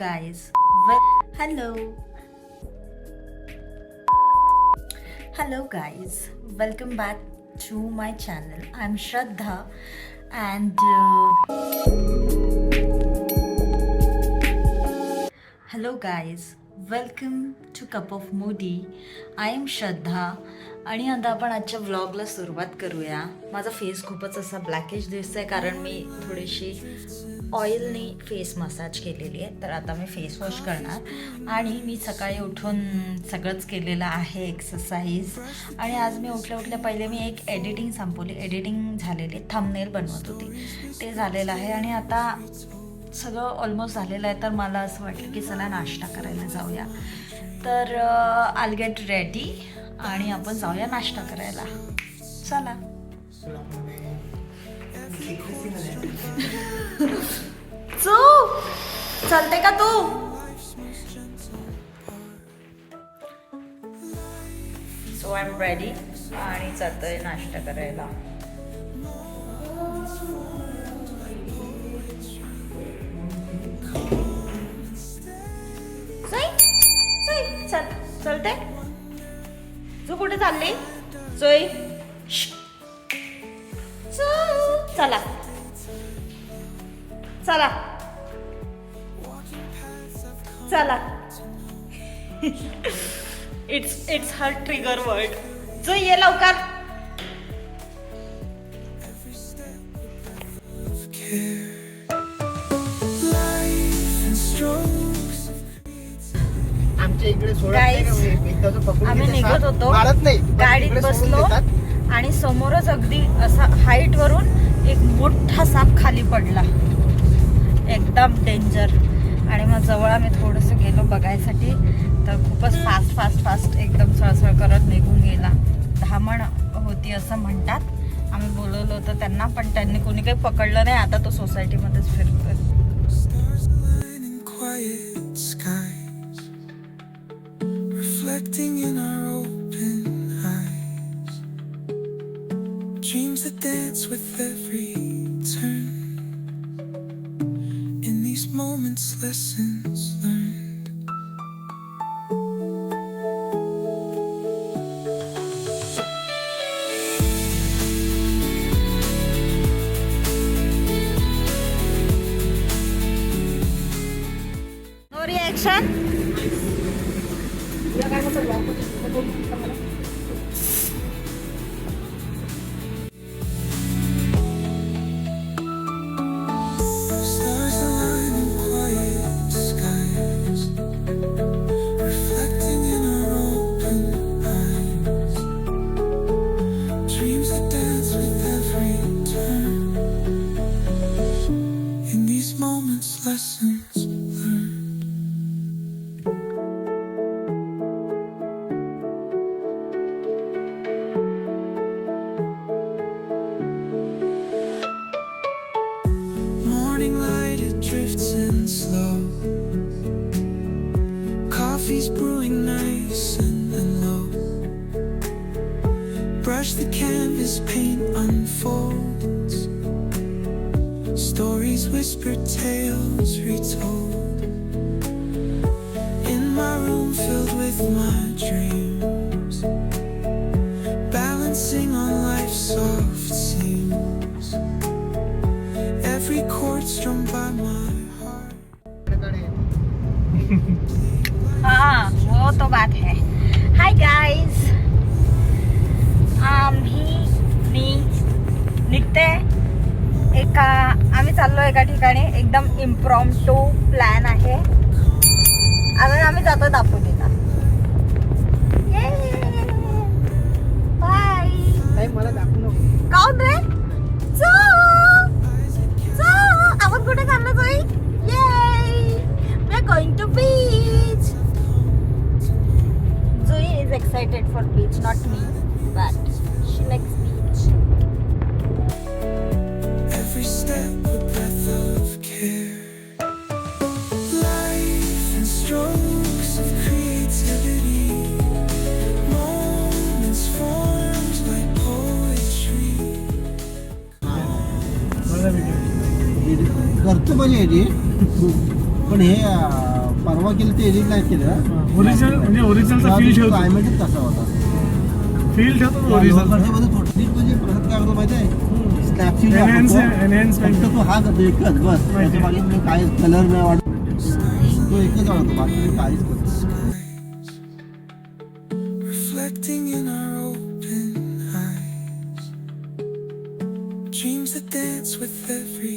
guys. Well, hello. Hello guys. Welcome back to my channel. I'm Shraddha and uh, hello guys. Welcome to cup of Modi I am Shraddha आणि आता आपण आजच्या व्लॉगला सुरुवात करूया माझा face खूपच असा ब्लॅकिश दिसतोय कारण मी थोडीशी ऑइलने फेस मसाज केलेली आहे. तर आता मी फेस वॉश करणार. आणि मी सकाळी उठून सगळंच केलेलं आहे एक्सरसाइज आणि आज मी उठल्या उठल्या पहिले मी एक एडिटिंग संपवली. एडिटिंग झालेली थंबनेल बनवत होती. ते झालेलं आहे. आणि आता सगळं ऑलमोस्ट झालेलं आहे. तर मला असं वाटलं की चला नाश्ता करायला जाऊया. तर आल गेट रेडी आणि आपण जाऊया नाश्ता करायला. चला. चू चालते का तू? सो आय एम रेडी आणि चालतंय नाश्ता करायला. चल चलते तू कुठे चालली? सोय चला चला चला it's it's her trigger word जो ये लवकर. आमच्या इकडे सोडत Guys, नाही का मी? एकदा तो पकडून आम्ही घेते निघत साप, होतो मारत नाही पण गाडीत इकडे सोडून बसलो देतात. आणि समोरच अगदी असा हाईट वरून एक मोठा साप खाली पडला. एकदम डेंजर आणि मग जवळ आम्ही थोडंसं गेलो बघायसाठी. तर खूपच फास्ट फास्ट फास्ट एकदम सळसळ करत निघून गेला. धामण होती असं म्हणतात. आम्ही बोलवलं होतं त्यांना पण त्यांनी कोणी काही पकडलं नाही. आता तो सोसायटीमध्येच फिरतोय. Reflecting in our open dance with every turn. In these moments, lessons learned. No reaction? Lessons learned. Morning light, it drifts in slow. Coffee's brewing nice and, and low. Brush the canvas, paint unfolds. Stories whispered, tales retold. In my room filled with my dreams. Balancing on life's soft seams. Every chord strummed by my heart. हाँ वो तो बात है एका ठिकाणी एकदम इम्प्रॉम to plan आहे. आणि आम्ही जातो दापोलीला. करतो म्हणजे हे पण हे परवा केलं ते एडिट नाही केलं ओरिजिनल म्हणजे ओरिजिनलचा फील ठेवतो क्लायमेटच तसा होता फील ठेवतो ओरिजिनल लोकरच्यामध्ये थोडी म्हणजे प्रगत काय होतं माहिती आहे स्नॅपशीट तो हा करतो एकच बस माहिती आहे. त्याच्या मी काय कलर नाही वाटत तो एकच वाढतो बाकी काहीच करतो reflecting in our open eyes. Dreams that dance with every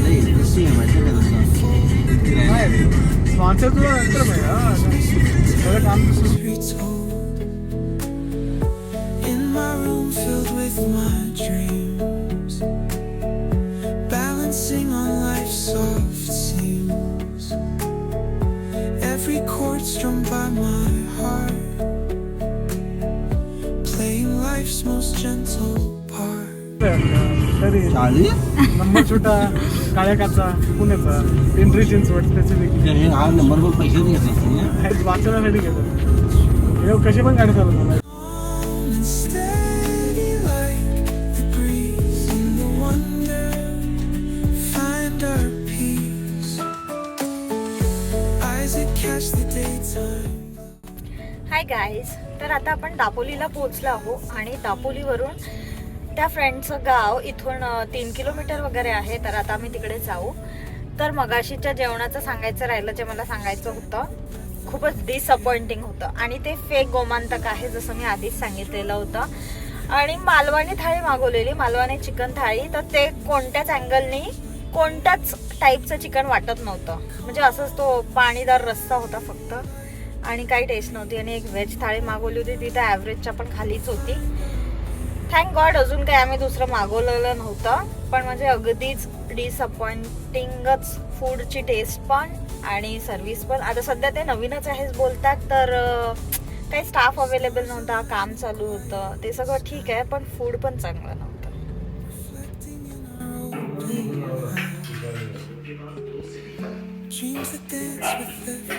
आहे इंटरेस्टिंग आहे माहिती आहे का तसं स्पॉन्सर तुला नंतर. सगळं काम my dreams. Balancing on life's soft seams. Every chord strummed by my heart. Playing life's most gentle part. तरी चाळी नंबर छोटा काळ्या काचा पुण्याचा पिंपरी चिंचवड स्पेसिफिक हे हा नंबर पण पैसे नाही घेतला वाचण्यासाठी घेतो हे कशी पण गाडी चालवतो Calm and गाईज तर आता आपण दापोलीला पोहोचलो आहो आणि दापोलीवरून त्या फ्रेंडचं गाव इथून तीन किलोमीटर वगैरे आहे. तर आता आम्ही तिकडे जाऊ. तर मगाशीच्या जेवणाचं सांगायचं राहिलं जे मला सांगायचं होतं. खूपच डिसअपॉइंटिंग होतं. आणि ते फेक गोमांतक आहे जसं मी आधीच सांगितलेलं होतं. आणि मालवणी थाळी मागवलेली मालवानी चिकन थाळी. तर ते कोणत्याच अँगलनी कोणत्याच टाईपचं चिकन वाटत नव्हतं. म्हणजे असंच तो पाणीदार रस्सा होता फक्त. आणि काही टेस्ट नव्हती. आणि एक व्हेज थाळी मागवली होती. ती तर ॲव्हरेजच्या पण खालीच होती. थँक गॉड अजून काही आम्ही दुसरं मागवलेलं नव्हतं. पण म्हणजे अगदीच डिसअपॉइंटिंगच फूडची टेस्ट पण आणि सर्विस पण. आता सध्या ते नवीनच आहेच बोलतात तर काही स्टाफ अवेलेबल नव्हता काम चालू होतं. ते सगळं ठीक आहे पण फूड पण चांगलं नव्हतं. Dreams that dance with the.